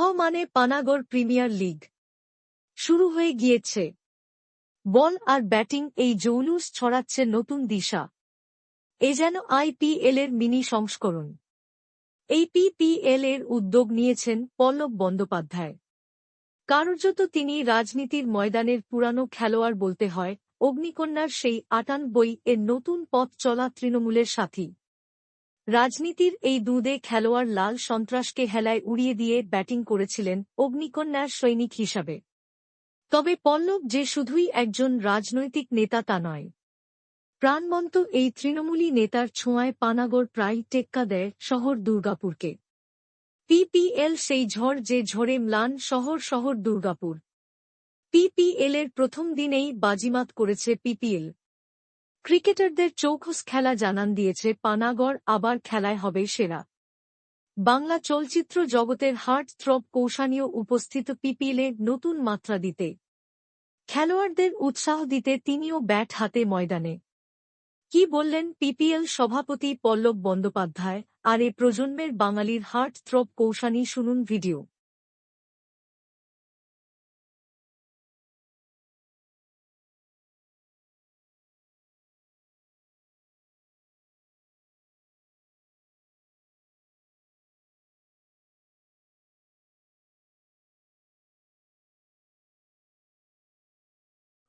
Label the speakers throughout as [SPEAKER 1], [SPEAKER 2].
[SPEAKER 1] মানে Panagarh premier league. শুরু হয়ে গিয়েছে। বল আর ব্যাটিং এই জৌলুস ছড়াচ্ছে নতুন দিশা। এ যেন আইপিএল এর মিনি সংস্করণ। এই পিপিএল এর উদ্যোগ নিয়েছেন পল্লব বন্দ্যোপাধ্যায়। কার্যত তিনি রাজনীতির ময়দানের পুরানো খেলোয়াড় বলতে হয়, অগ্নিকন্যার সেই আটানব্বই এর নতুন পথ চলা তৃণমূলের সাথী। রাজনীতির এই দুদে খেলোয়াড় লাল সন্ত্রাসকে হেলায় উড়িয়ে দিয়ে ব্যাটিং করেছিলেন অগ্নিকন্যার সৈনিক হিসাবে। তবে পল্লব যে শুধুই একজন রাজনৈতিক নেতা তা নয়। প্রাণবন্ত এই তৃণমূলী নেতার ছোঁয়ায় পানাগড় প্রায় টেক্কা দেয় শহর দুর্গাপুরকে। পিপিএল সেই ঝড় যে ঝড়ে ম্লান শহর শহর দুর্গাপুর। পিপিএল এর প্রথম দিনেই বাজিমাত করেছে পিপিএল। ক্রিকেটারদের চৌখস খেলা জানান দিয়েছে পানাগড়, আবার খেলায় হবে সেরা। বাংলা চলচ্চিত্র জগতের হার্ট থ্রব কৌশানীয় উপস্থিত পিপিএলে নতুন মাত্রা দিতে। খেলোয়াড়দের উৎসাহ দিতে তিনিও ব্যাট হাতে ময়দানে। কি বললেন পিপিএল সভাপতি পল্লব বন্দ্যোপাধ্যায়? আর এ প্রজন্মের বাঙালির হার্ট থ্রব কৌশানী শুনুন ভিডিও।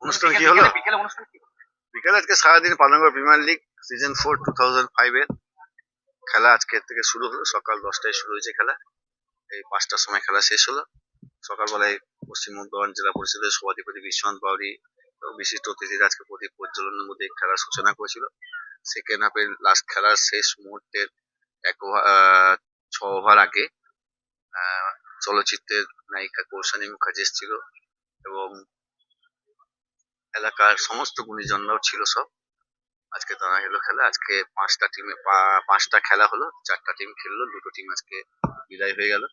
[SPEAKER 2] অনুষ্ঠান কি হলো?
[SPEAKER 3] বিকেলে অনুষ্ঠান কি? হলো?
[SPEAKER 2] বিকেলে আজকে সারাদিন Palangarh premier league season four two thousand ফাইভের খেলা আজকে থেকে শুরু হলো। সকাল দশটায় শুরু হয়েছে খেলা। এই পাঁচটার সময় খেলা শেষ হলো। সকালবেলায় পশ্চিম বর্ধমান জেলা পরিষদের সভাধিপতি বিশ্বনাথ বাউরি বিশিষ্ট অতিথিরা আজকে প্রদীপ প্রজ্বলনের মধ্যে খেলার সূচনা করেছিল। সেকেন্ড হাফের লাস্ট খেলার শেষ মুহূর্তের এক ওভার আহ, ছ ওভার আগে চলচ্চিত্রের নায়িকা কৌশানী মুখার্জি এসেছিল এবং এলাকার সমস্ত গুণীজনরাও ছিল সব। আজকে তারা এলো খেলা। আজকে পাঁচটা টিমে পাঁচটা খেলা হলো। চারটা টিম খেললো। দুটো টিম আজকে বিদায় হয়ে গেল।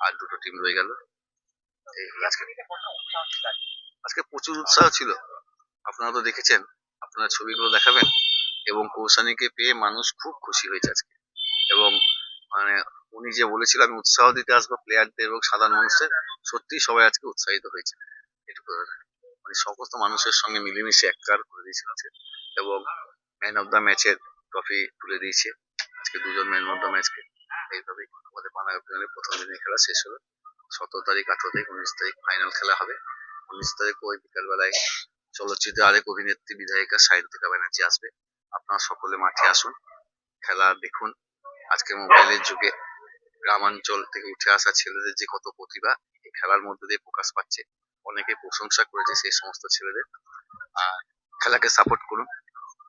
[SPEAKER 2] আর দুটো টিম রয়ে গেল। আজকে।
[SPEAKER 3] আজকে?
[SPEAKER 2] প্রচুর উৎসাহ ছিল। আপনারা তো দেখেছেন। আপনারা ছবিগুলো দেখাবেন। এবং কৌশানীকে পেয়ে মানুষ খুব খুশি হয়েছে আজকে। এবং মানে উনি যে বলেছিল, আমি উৎসাহ দিতে আসব প্লেয়ারদের এবং সাধারণ মানুষের সত্যি সবাই আজকে উৎসাহিত হয়েছে। এটুকু সমস্ত মানুষের সঙ্গে মিলেমিশে এককার করে দিয়েছিল এবং ম্যান অফ দ্য ম্যাচের ট্রফি তুলে দিয়েছে। আজকে দুজন ম্যান অফ দ্য ম্যাচকে এইভাবেই আমাদের পানাগার প্রথম দিনের খেলা শেষ হলো। সতেরো তারিখ, আঠারো তারিখ, উনিশ তারিখ ফাইনাল খেলা হবে। উনিশ তারিখ ওই বিকালবেলায় চলচ্চিত্রে আরেক অভিনেত্রী বিধায়িকা সাহিত্যিকা ব্যানার্জি আসবে। আপনারা সকলে মাঠে আসুন, খেলা দেখুন। আজকে মোবাইলের যুগে গ্রামাঞ্চল থেকে উঠে আসা ছেলেদের যে কত প্রতিভা, এই খেলার মধ্যে দিয়ে প্রকাশ পাচ্ছে। অনেকে প্রশংসা করেছে সেই সমস্ত ছেলেদের। আর খেলাকে সাপোর্ট করুন।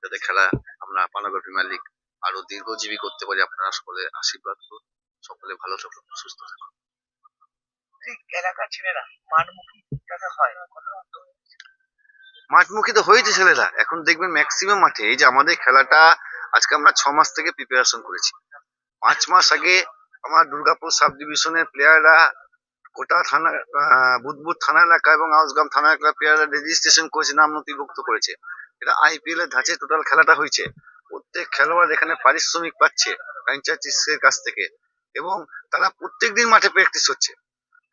[SPEAKER 2] যাতে খেলা আমরা পানাগড় প্রিমিয়ার লিগ আরও দীর্ঘজীবী করতে পারি। আপনারা সকলে আশীর্বাদ করুন। সকলে ভালো থাকুন সুস্থ থাকুন।
[SPEAKER 3] এলাকার ছেলেরা মানমুখী যাতে হয়
[SPEAKER 2] মাঠমুখী তো হয়েছে ছেলেরা। এখন দেখবেন ম্যাক্সিমাম মাঠে। এই যে আমাদের খেলাটা আজকে আমরা ছ মাস থেকে প্রিপারেশন করেছি। পাঁচ মাস আগে আমার দুর্গাপুর সাব ডিভিশনের প্লেয়াররা গোটা থানা বুদবুদ থানা এলাকা এবং আউসগ্রাম থানা এলাকার প্লেয়াররা রেজিস্ট্রেশন করেছে, নাম নথিভুক্ত করেছে। এটা আইপিএল এর ধাঁচে টোটাল খেলাটা হয়েছে। প্রত্যেক খেলোয়াড় এখানে পারিশ্রমিক পাচ্ছে ফ্র্যাঞ্চাইজিসের কাছ থেকে এবং তারা প্রত্যেকদিন মাঠে প্র্যাকটিস হচ্ছে।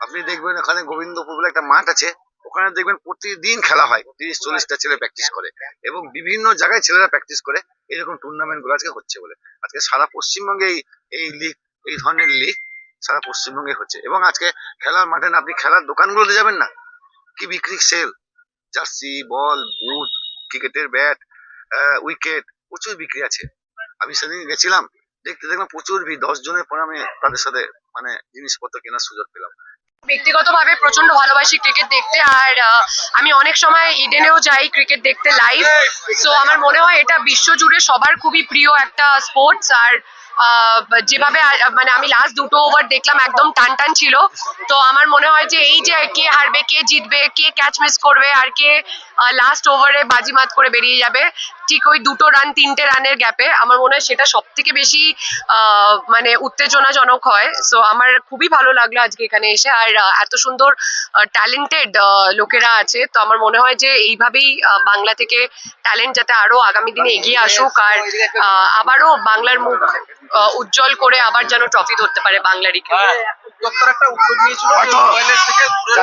[SPEAKER 2] আপনি দেখবেন ওখানে গোবিন্দপুর বলে একটা মাঠ আছে, ওখানে দেখবেন প্রতিদিন খেলা হয়, তিরিশ চল্লিশটা ছেলে প্র্যাকটিস করে এবং বিভিন্ন জায়গায় ছেলেরা প্র্যাকটিস করে, এরকম টুর্নামেন্টগুলো আজকে হচ্ছে বলে। আজকে সারা পশ্চিমবঙ্গে এই লিগ এই ধরনের লিগ সারা পশ্চিমবঙ্গে হচ্ছে। এবং আজকে খেলার মাঠে না আপনি খেলার দোকানগুলোতে যাবেন না? কি বিক্রি সেল? জার্সি বল বুট ক্রিকেটের ব্যাট উইকেট প্রচুর বিক্রি আছে। আমি সেদিন গেছিলাম দেখতে দেখলাম প্রচুর ভিড়। দশ জনের পরে আমি তাদের সাথে মানে জিনিসপত্র কেনার সুযোগ পেলাম।
[SPEAKER 4] ব্যক্তিগতভাবে প্রচণ্ড ভালোবাসি ক্রিকেট দেখতে আর আমি অনেক সময় ইডেনেও যাই ক্রিকেট দেখতে লাইভ সো আমার মনে হয় এটা বিশ্ব জুড়ে সবার খুবই প্রিয় একটা স্পোর্টস আর যেভাবে মানে আমি লাস্ট দুটো ওভার দেখলাম, একদম টান টান ছিল। তো আমার মনে হয় যে এই যে কে হারবে, কে জিতবে, কে ক্যাচ মিস করবে, আর কে লাস্ট ওভারে বাজিমাত করে বেরিয়ে যাবে ঠিক ওই দুটো রান তিনটে রানের গ্যাপে আমার মনে হয় সেটা সব থেকে বেশি আহ, মানে উত্তেজনাজনক হয়। সো আমার খুবই ভালো লাগল আজকে এখানে এসে। আর এত সুন্দর ট্যালেন্টেড লোকেরা আছে। তো আমার মনে হয় যে এইভাবেই আহ, বাংলা থেকে ট্যালেন্ট যাতে আরও আগামী দিনে এগিয়ে আসুক। আর আহ, আবারও বাংলার মুখ আহ, উজ্জ্বল করে আবার যেন ট্রফি ধরতে পারে বাংলারই কেউ
[SPEAKER 3] একটা উদ্যোগ নিয়েছিল থেকে দূরে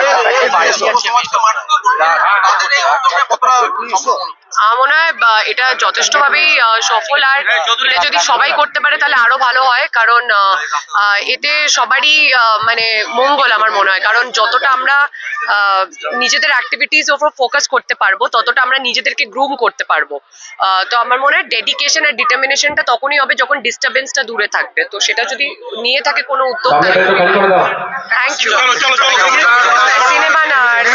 [SPEAKER 4] মনে হয় এটা যথেষ্টভাবেই সফল। আর এটা যদি সবাই করতে পারে তাহলে আরও ভালো হয় কারণ এতে সবারই আহ, মানে মঙ্গল আমার মনে হয়। কারণ যতটা আমরা আহ, নিজেদের অ্যাক্টিভিটিস ওপর ফোকাস করতে পারব ততটা আমরা নিজেদেরকে গ্রুম করতে পারব। আহ, তো আমার মনে হয় ডেডিকেশন আর ডিটারমিনেশনটা তখনই হবে যখন ডিস্টারবেন্সটা দূরে থাকবে। তো সেটা যদি নিয়ে থাকে কোনো উদ্যোগ থ্যাংক ইউ
[SPEAKER 3] চলো, চলো, চলো।
[SPEAKER 4] সিনেমা না আর